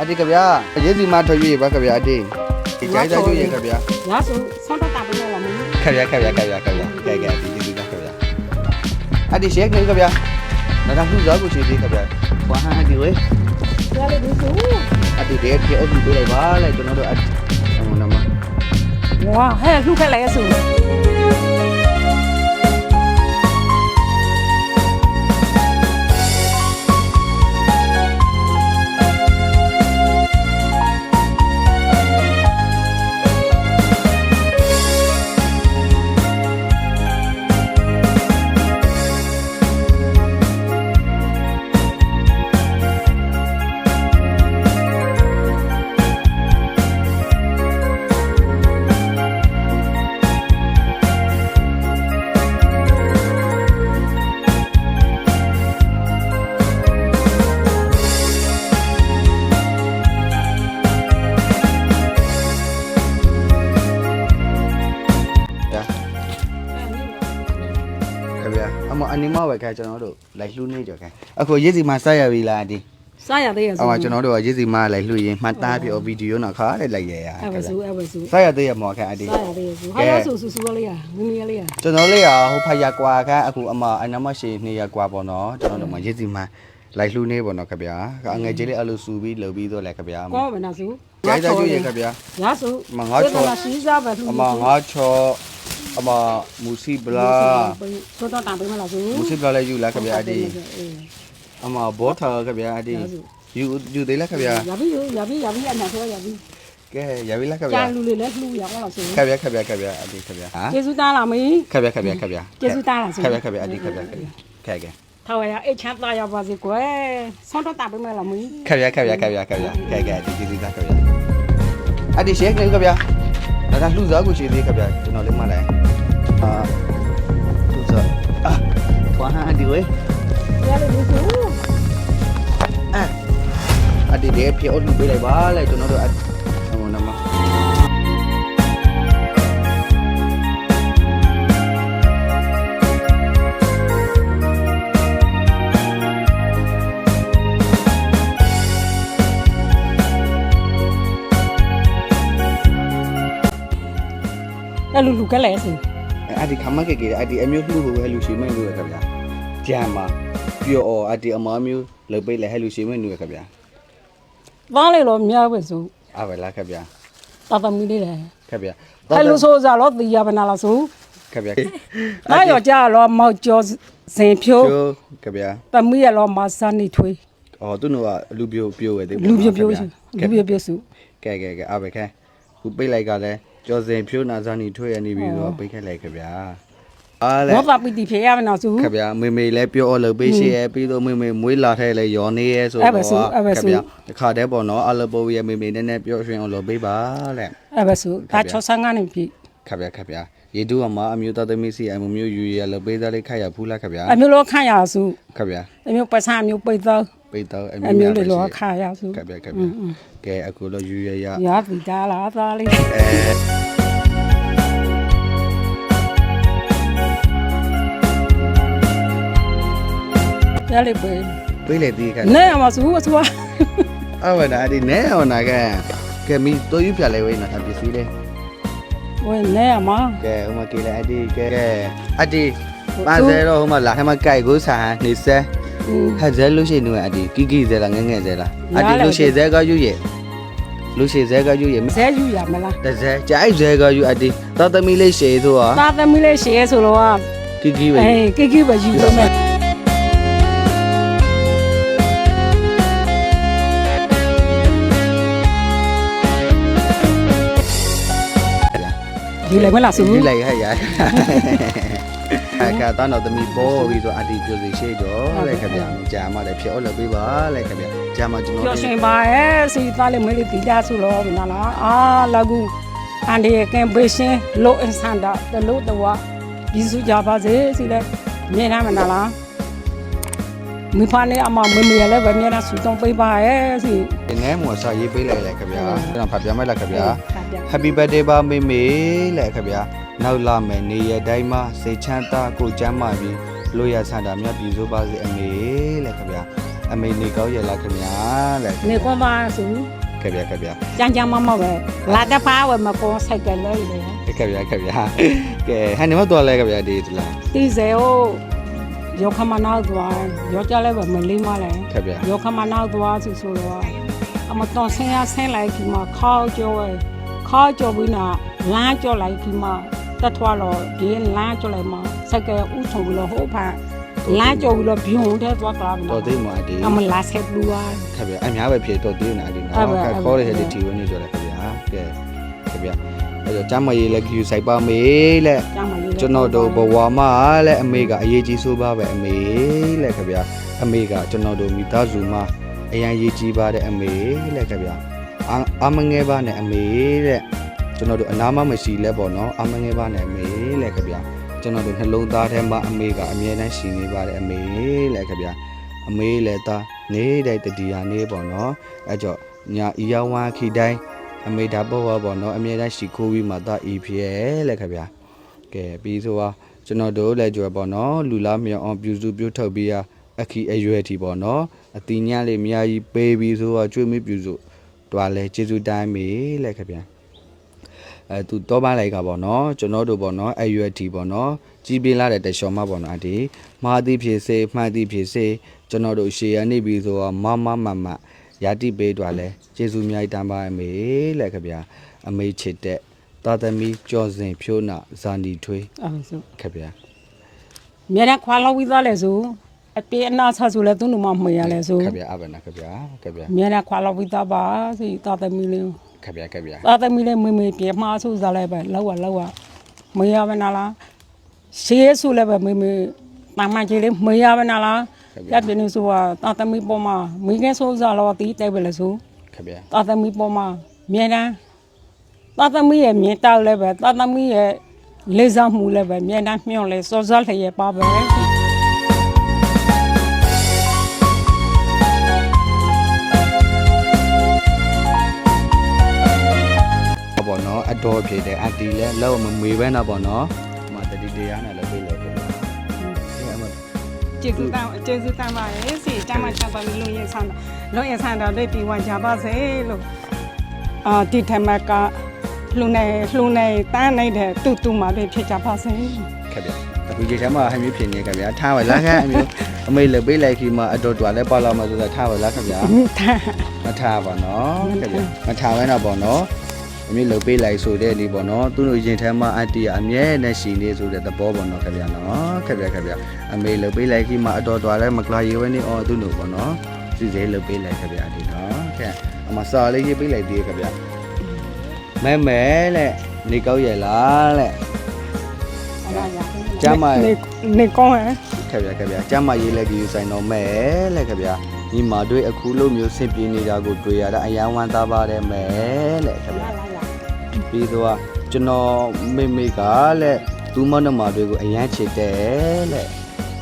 အတိကဗျာရေးစီမထွက်ရွေးပါကဗျာအတိဒီကြိုက်ကြရွေးကဗျာရဆိုဆောင်းတော့တာပေးလာမင်းခဗျာခဗျာခဗျာခဗျာကဲကဲဒီဒီကခဗျာအတိရှေ့ကဗျာနာကလှူစားကိုရှိသေးကဗျာဘာဟာဒီဝေးရလေဒီဆိုအတိတဲ့ဒီအုပ်ပေးလိုက်ပါလေကျွန်တော်တို့အအမနမဝါဟဲ့လှုပ်ခဲ့လဲဆို အမအနီမဝယ်ခိုင်းကျွန်တော်တို့လိုက်လှူနေကြခိုင်းအခုရေးစီမဆက်ရပြီလားအတိစားရသေးရအဆိုမကျွန်တော်တို့ကရေးစီမလိုက်လှူရင်မှတ်သားပြောဗီဒီယိုနော်ခါတဲ့လိုက်ရရအဲ့ဝဆိုအဲ့ဝဆိုဆက်ရသေးရမော်ခိုင်းအတိစားရသေးရဆိုဟာရဆိုဆူဆူလေးရမင်းမလေးရကျွန်တော်လေးရဟိုဖယာကွာခအခုအမအနမရှိ2ရက်ကွာပေါ့နော်ကျွန်တော်တို့မှာရေးစီမလိုက်လှူနေပေါ့နော်ခဗျာအငယ်ကြီးလေးအလိုစူပြီးလှုပ်ပြီးတော့လဲခဗျာကောမနာစုကြိုက်ကြရွေးရခဗျာရဆိုမငါချောရှိစားပဲလှုပ်အမငါချော အမမူစီဘလာဆောင်းတော့တာပေးမလားဆိုမူစီဘလာလည်းယူလာခဗျာအတိအမဘောထားခဗျာအတိယူယူသေးလားခဗျာရပြီရပြီရပြီအနာဆိုရပြီကဲရပြီလားခကြာဗျာလူလေးလည်းလှူရအောင်လားဆိုခဗျာခဗျာခဗျာအတိခဗျာဟာကျေးဇူးသားလားမင်းခဗျာခဗျာခဗျာကျေးဇူးသားလားဆိုခဗျာခဗျာအတိခဗျာခဗျာခဲခဲထောက်ရအိတ်ချမ်းသားရပါစေကွယ်ဆောင်းတော့တာပေးမလားမင်းခဗျာခဗျာခဗျာခဗျာခဲခဲအတိကျေးဇူးသားခဗျာအတိရှေ့ကနေခဗျာဒါကလှူစားကိုရှိသေးခဗျာကျွန်တော်လေးမှလိုက် အာလှူစားအာဘာဟာအဒီဝေးရလေဒီဆိုအာအဒီတဲ့ပြေအလှူပေးလိုက်ပါလေကျွန်တော်တို့ အဟိုနမအဲ့လူလူကလည်းဆိုအဒီခမကေကေအဒီအမျိုးလှူဖို့ဟဲလူရှိမလို့ရခဗျာဂျမ်မာပြောအဒီအမမျိုးလုတ်ပေးလေဟဲလူရှိမလို့ရခဗျာသားလေတော့များပဲဆိုအဘလာခဗျာတာသမီလေးလေခဗျာအဲ့လူဆိုစားတော့တီးရပါနာလားဆိုခဗျာအားရောကြတော့မောက်ကျော်စင်ဖြိုးကျိုခဗျာသမီးရတော့မဆန်းနေထွေးအော်သူတို့ကလူပြိုပြိုဝဲသေးလူပြပြဆိုလူပြပြစုကဲကဲကဲအဘခဲခုပိတ်လိုက်ကလည်း ကြော်စင်ဖြိုးနာစားနေထွေးရနေပြီဆိုပိတ်ခဲ့လိုက်ခဗျာအားလေဘောပါပီတီဖေရမနာဆိုခဗျာမေမေလည်းပြောလို့ပေးရှိရဲ့ပြီးတော့မေမေမွေးလာထဲလည်းရောနေရဲ့ဆိုအဲ့ပဲတော့ဆိုအဲ့ပဲဆိုဗျာတခါတည်းပေါ့နော်အလပိုးရဲ့မေမေနဲ့နဲ့ပြောရွှင်အောင်လုပ်ပေးပါတဲ့အဲ့ပဲဆိုဒါ65နေပြီခဗျာခဗျာရေတူအမအမျိုးသားသမီးစီအမမျိုးယူရလုပ်ပေးသားလေးခိုက်ရဖူးလားခဗျာအမျိုးလောခန့်ရစုခဗျာအမျိုးပစအမျိုးပိတ်သော ပိတ်တော့အအမျိုးမျိုးများလေးပဲလောရှိခါရစုခဗျာခဗျာကဲအခုတော့ယူရရရပြီဒါလားသားလေးအဲရလေပဲပေးလေဒီခနဲမစုအစွာအဝနာဒီနဲဟောနာကကဲမီတိုယူပြလဲဝေးနော်ပစ္စည်းလေးဝဲနဲမကဲဟိုမှာကေလေအဒီကဲအဒီပါစေတော့ဟိုမှာလာဟမှာကြိုက်ကိုဆာနေစဲ ဟဲ့ဇဲလို့ရှိနေအဒီကီကီဇဲလားငငယ်ဇဲလားအဒီလို့ရှိဇဲကယူရဲ့လို့ရှိဇဲကယူရဲ့ဇဲယူရမလားတဇဲကြိုက်ဇဲကယူအဒီတော်သမီးလေးရှေဆိုဟာသားသမီးလေးရှေဆိုတော့ကီကီပဲအေးကိကိပဲယူလို့မယ်ယူလိုက်မလားစုယူလိုက် ဟဲ့ရအခါတန်းတော်သမီးပေါ်ပြီးဆိုအဒီပြိုစီရှေကြောလေခင်ဗျာကြာမလည်းဖြစ်အောင်လုပ်ပေးပါလေခင်ဗျာကြာမကျွန်ပျော်တော်ရှင်ပါရဲ့စီသားလေးမလေးတီးကြဆိုတော့မနာလားအာလာကူအန်ဒီကင်ဘေးရှင်လိုအင်ဆန်တာတလို့တော့ဒီစုကြပါစေစီလဲမြင်ရမနာလား မိဖာနဲ့အမမမေလည်းပဲမြင်ရဆူတော့ပေးပါရဲ့စီငဲမော်စာရေးပေးလိုက်လေခင်ဗျာကျွန်တော်ဖတ်ပြမယ်လားခင်ဗျာ Happy birthday ပါမေမေလေခင်ဗျာနောက်လာမယ်နေရတိုင်းမှာစိတ်ချမ်းသာကိုကျမ်းမာပြီးလို့ရဆန္ဒမြတ်ပြည်စိုးပါစေအမေလေခင်ဗျာအမေနေကောင်းရလားခင်ဗျာတဲ့နေကွန်ပါစုခက်ဗျာခက်ဗျာကြမ်းကြမ်းမမပဲလာတဖာဝမကောဆိုင်ကလေးလေခက်ဗျာခက်ဗျာကဲဟန်နေမတော်လဲခက်ဗျာဒီတလားတီးစေဟို ယောခမနောက်သွားယောကြလဲပဲမလေးမလဲခက်ဗျာယောခမနောက်သွားစီဆိုတော့အမတော်ဆင်းရဆင်းလိုက်ဒီမှာခေါက်ကြောဝဲခေါက်ကြောပြီးနာလမ်းကြောလိုက်ဒီမှာတက်ထွားတော့ဒီလမ်းကြောလိုက်မှာဆိုင်ကဥထုံပြီးတော့ဟိုဖာလမ်းကြောပြီးတော့ဘုံတဲ့သွားတာတော်သေးမဒီအမလာဆက်ဘူးပါခက်ဗျာအများပဲဖြေတော်သေးနေအဒီအဲ့နော်ပဲခက်အဲ့ပဲခေါ်ရတဲ့တီဝင်နေကြတယ်ခက်ဗျာကဲခက်ဗျာ အဲ့တော့ကျမရေးလက်ကျူဆိုင်ပါမေးလက်ကျမ်းမလေးကျွန်တော်တို့ဘဝမှာလက်အမေကအရေးကြီးဆိုပါပဲအမေလက်ခက်ဗျာအမေကကျွန်တော်တို့မိသားစုမှာအရန်ရေးကြီးပါတဲ့အမေလက်ခက်ဗျာအာအမငယ်ပါနဲ့အမေတဲ့ကျွန်တော်တို့အနာမမရှိလဲပေါ့နော်အမငယ်ပါနဲ့အမေလက်ခက်ဗျာကျွန်တော်တို့နှလုံးသားထဲမှာအမေကအမြဲတမ်းရှိနေပါတဲ့အမေလက်ခက်ဗျာအမေလည်းသားနေတဲ့တတိယနေပေါ့နော်အဲ့ကြောင့်ညာဤယဝါခိတိုင်း အမေဒါပေါ်ပါပေါ့နော်အမြဲတမ်းရှိခိုးပြီးမှသာဤဖြစ်လက်ခက်ဗျာကဲပြီးဆိုတော့ကျွန်တော်တို့လည်းကြွယ်ပေါ့နော်လူလားမြောင်အောင်ပြုစုပြုထုတ်ပြီးရအခီအရွယ်တီပေါ့နော်အတိညာလေးအများကြီးပေးပြီးဆိုတော့ကျွေးမပြုစုတွားလဲကျေးဇူးတိုင်းမေလက်ခဗျာအဲသူတော့ပါလိုက်ကပေါ့နော်ကျွန်တော်တို့ပေါ့နော်အရွယ်တီပေါ့နော်ကြီးပြင်းလာတဲ့တရှော်မပေါ့နော်အဒီမာတိဖြစ်စေမှန်တိဖြစ်စေကျွန်တော်တို့ရှေ့ရနေပြီးဆိုတော့မမမမ ယာတိပေးတွားလဲကျေးဇူးအများကြီးတမ်းပါမေလက်ခဗျာအမေချစ်တဲ့သာသမီကြော်စင်ဖြိုးနာဇာနီထွေးအဲ့ဆိုခက်ဗျာမြေရခွာလောက်ပြီးသားလဲဆိုအပြေအနာဆဆူလဲသူ့နမမေရလဲဆိုခက်ဗျာအဘနာခက်ဗျာခက်ဗျာမြေရခွာလောက်ပြီးသားပါစီတာသမီလေးခက်ဗျာခက်ဗျာတာသမီလေးမေမေပြေမှားဆူစားလဲပဲလောက်ရလောက်ရမေရပဲနာလားရှေးဆူလဲပဲမေမေတမန်ကြီးလေးမေရပဲနာလား ရပြနေဆိုတာတာသမီပေါ်မှာမိငယ်ဆိုးစားတော့တီးတဲပဲလဲဆိုခက်ဗျာတာသမီပေါ်မှာမြေတန်းတာသမီရဲ့မြေတောက်လဲပဲတာသမီရဲ့လေးစားမှုလဲပဲမြေတန်းမြှော့လဲစောစောလျက်ပါပဲဟောပေါ့နော်အတော်ဖြစ်တယ်အတီလဲလောက်မမေပဲနော်ပေါ့နော်ဟိုမှာတတိတရားနဲ့လည်းပြေးလဲခက်ဗျာအဲအမ ကျေးဇူးတောင်းကျေးဇူးတောင်းပါရဲ့စီတမချပါလို့လို့ရဆန်းလို့ရဆန်းတော့လေးပြီးဝကြပါစေလို့အာဒီထမကလှူနေလှူနေတန်းနေတဲ့တူတူမှာပဲဖြစ်ကြပါစေခက်ဗျာအခုဒီထဲမှာဟမျိုးဖြစ်နေခက်ဗျာထားပါလားခက်အမျိုးအမေလည်းပေးလိုက်ခီမှာအတော်တွာလဲပါလာမှာဆိုတာထားပါလားခက်ဗျာထားမထားပါနော်ခက်ဗျာမထားဘဲတော့ပေါ့နော်အ မေလည်းပေးလိုက်ဆိုတဲ့ဒီပေါ့နော်သူတို့ရင်ထဲမှာအတီအမြဲနဲ့ရှိနေဆိုတဲ့သဘောပေါ့နော်ခက်ဗျာနော်ခက်ဗျာခက်ဗျာအမေလည်းပေးလိုက်ခီမှာအတော်တွာလဲမကလာရေဝဲနေအော်သူတို့ပေါ့နော်စီစေးလည်းပေးလိုက်ခက်ဗျာဒီနော်ခက်အမစာလေးရေးပေးလိုက်သေးခက်ဗျာမဲမဲလက်နေကောက်ရလားလက်ကျမ်းမာရဲ့နေနေကောင်းဟဲ့ခက်ဗျာခက်ဗျာကျမ်းမရေးလက်ကြီးဆိုင်တော့မဲလက်ခက်ဗျာညီမတို့အခုလိုမျိုးဆင်ပြေနေတာကိုတွေ့ရတာအယံဝမ်းသာပါတယ်မဲလက်ခက်ဗျာ ပြီးတော့ကျွန်တော်မေမေကလက်သူမနမတွေကိုအယံချစ်တယ်လက်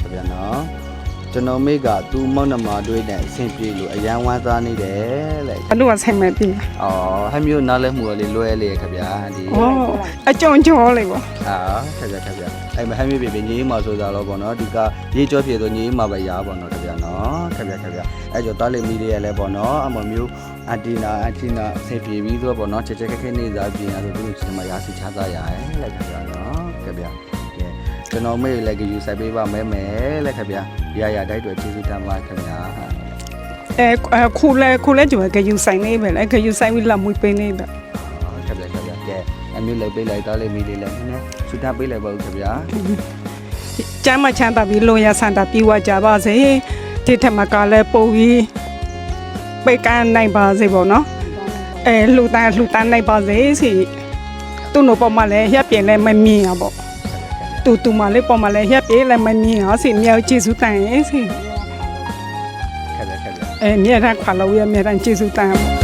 ခက်ဗျာနော် ကျွန်တော်မေကသူမောင်နှမတွေနဲ့အဆင်ပြေလို့အယံဝမ်းသာနေတယ်လက်ဘလို့ဆိုင်မဲ့ပြီအော်ဟမျိုးနားလဲမှုလေးလွဲလေခက်ဗျာဒီဩအကြုံကြောလေးပေါ့အာခက်ဗျာခက်ဗျာအဲ့မဟမ်းမြေပြေပြေညီမဆိုတာတော့ဗောနော်ဒီကရေးကြောပြေဆိုညီမပဲရားဗောနော်ခက်ဗျာနော်ခက်ဗျာခက်ဗျာအဲ့ကြောတားလေမီလေးရလဲဗောနော်အမမျိုးအန်တီနာအန်တီနာဆင်ပြေပြီးဆိုဗောနော်ချက်ချက်ခက်ခဲနေစားပြင်အဲ့ဆိုသူတို့ချင်းမရစီချသားရရဲလက်ခက်ဗျာနော်ခက်ဗျာ ကဲကျွန်တော်မေလည်းကြည့်ဆိုင်ပေးပါမဲမဲလက်ခက်ဗျာရရတိုက်တွေကျေးဇူးတင်ပါခင်ဗျာအဲခုလဲခုလဲကျွယ်ကယူဆိုင်နေပဲလေကယူဆိုင်ပြီးလာမွေးပေးနေပဲခက်ဗျာခက်ဗျာကဲအမျိုးလည်းပေးလိုက်တားလေမီလေးလည်းနည်းနည်းဆူတာပေးလိုက်ပါဦးခက်ဗျာကျမ်းမချမ်းသာပြီးလိုရဆန္ဒပြေဝကြပါစေဒီထက်မကလည်းပို့ပြီးပိတ်ကန်းနိုင်ပါစေပေါ့နော်အဲလှူတန်းလှူတန်းနိုင်ပါစေစီသူ့နိုပေါ်မှာလည်းရပ်ပြင်းလည်းမမြင်ရပေါ့ တူတူမလေးပေါ်မှာလည်းရပ်ပြင်းလည်းမမြင်ရစီမြောက်ကျေးဇူးတန်ရဲ့စီခက်ဗျာခက်ဗျာအဲမြေတန်းခွာလို့ရမြေတန်းကျေးဇူးတန်ပါ